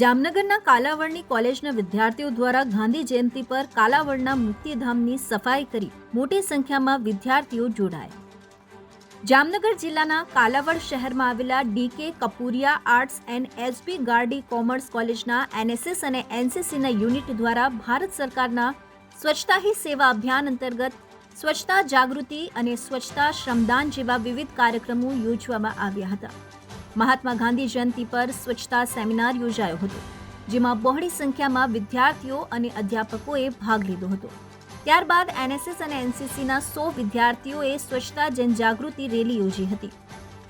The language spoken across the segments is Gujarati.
જામનગરના કાલાવડની કોલેજના વિદ્યાર્થીઓ દ્વારા ગાંધી જયંતિ પર કાલાવડના મુક્તિધામની સફાઈ કરી મોટી સંખ્યામાં વિદ્યાર્થીઓ જોડાયા. જામનગર જિલ્લાના કાલાવડ શહેરમાં આવેલા DK Kapuriya arts and SP Gardi commerce કોલેજના એનએસએસ અને એનસીસીના યુનિટ દ્વારા ભારત સરકારના સ્વચ્છતા હી સેવા અભિયાન અંતર્ગત સ્વચ્છતા જાગૃતિ અને સ્વચ્છતા શ્રમદાન જેવા વિવિધ કાર્યક્રમો યોજવામાં આવ્યા હતા. મહાત્મા ગાંધી જયંતિ પર સ્વચ્છતા સેમિનાર યોજાયો હતો, જેમાં બહોળી સંખ્યામાં વિદ્યાર્થીઓ અને અધ્યાપકોએ ભાગ લીધો હતો. ત્યારબાદ એનએસએસ અને એનસીસીના સો વિદ્યાર્થીઓએ સ્વચ્છતા જનજાગૃતિ રેલી યોજી હતી,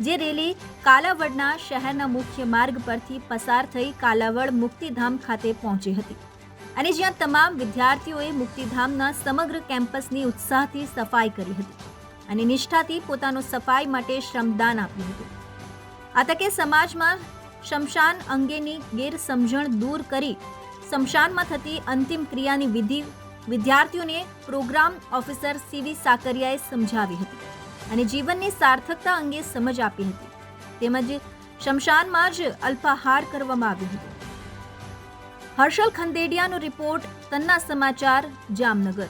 જે રેલી કાલાવડના શહેરના મુખ્ય માર્ગ પરથી પસાર થઈ કાલાવડ મુક્તિધામ ખાતે પહોંચી હતી. અને જ્યાં તમામ વિદ્યાર્થીઓએ મુક્તિધામના સમગ્ર કેમ્પસની ઉત્સાહથી સફાઈ કરી હતી અને નિષ્ઠાથી પોતાનો સફાઈ માટે શ્રમદાન આપ્યું હતું. આ તકે સમાજમાં શમશાન અંગેની ગેરસમજણ દૂર કરી શમશાનમાં થતી અંતિમ ક્રિયાની વિધિ વિદ્યાર્થીઓને પ્રોગ્રામ ઓફિસર સીવી સાકરિયાએ સમજાવી હતી અને જીવનની સાર્થકતા અંગે સમજ આપી હતી. તેમજ શમશાનમાં જ અલ્પાહાર કરવામાં આવ્યો હતો. હર્ષલ ખંદેડિયાનો રિપોર્ટ તન્ના સમાચાર જામનગર.